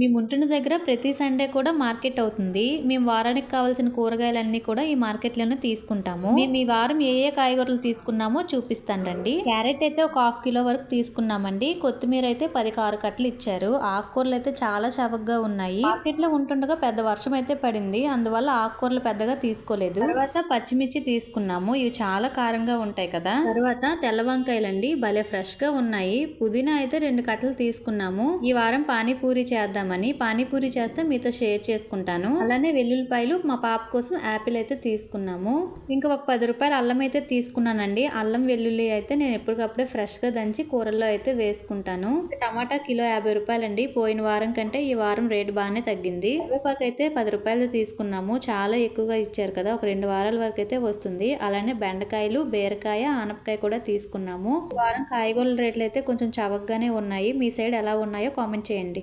మేము ఉంటున్న దగ్గర ప్రతి సండే కూడా మార్కెట్ అవుతుంది. మేము వారానికి కావాల్సిన కూరగాయలన్నీ కూడా ఈ మార్కెట్లోనే తీసుకుంటాము. మేము ఈ వారం ఏ ఏ కాయగూరలు తీసుకున్నామో చూపిస్తాను రండి. క్యారెట్ అయితే ఒక హాఫ్ కిలో వరకు తీసుకున్నామండి. కొత్తిమీర అయితే పది కారు కట్టలు ఇచ్చారు. ఆకుకూరలు అయితే చాలా చవకగా ఉన్నాయి. మార్కెట్లో ఉంటుండగా పెద్ద వర్షం అయితే పడింది. అందువల్ల ఆకుకూరలు పెద్దగా తీసుకోలేదు. తర్వాత పచ్చిమిర్చి తీసుకున్నాము. ఇవి చాలా కారంగా ఉంటాయి కదా. తర్వాత తెల్ల వంకాయలండి. భలే ఫ్రెష్గా ఉన్నాయి. పుదీనా అయితే రెండు కట్టలు తీసుకున్నాము. ఈ వారం పానీపూరి చేద్దాం చేద్దామని పానీపూరి చేస్తే మీతో షేర్ చేసుకుంటాను. అలానే వెల్లుల్లిపాయలు మా పాప కోసం యాపిల్ అయితే తీసుకున్నాము. ఇంకా ఒక పది రూపాయలు అల్లం అయితే తీసుకున్నానండి. అల్లం వెల్లుల్లి అయితే నేను ఎప్పటికప్పుడే ఫ్రెష్గా దంచి కూరల్లో అయితే వేసుకుంటాను. టమాటా కిలో యాభై రూపాయలండి. పోయిన వారం కంటే ఈ వారం రేటు బాగానే తగ్గింది. కరివేపాకు అయితే పది రూపాయలు తీసుకున్నాము. చాలా ఎక్కువగా ఇచ్చారు కదా ఒక రెండు వారాల వరకు అయితే వస్తుంది. అలానే బెండకాయలు బీరకాయ ఆనపకాయ కూడా తీసుకున్నాము. వారం కాయగూరల రేట్లు అయితే కొంచెం చవకగానే ఉన్నాయి. మీ సైడ్ ఎలా ఉన్నాయో కామెంట్ చేయండి.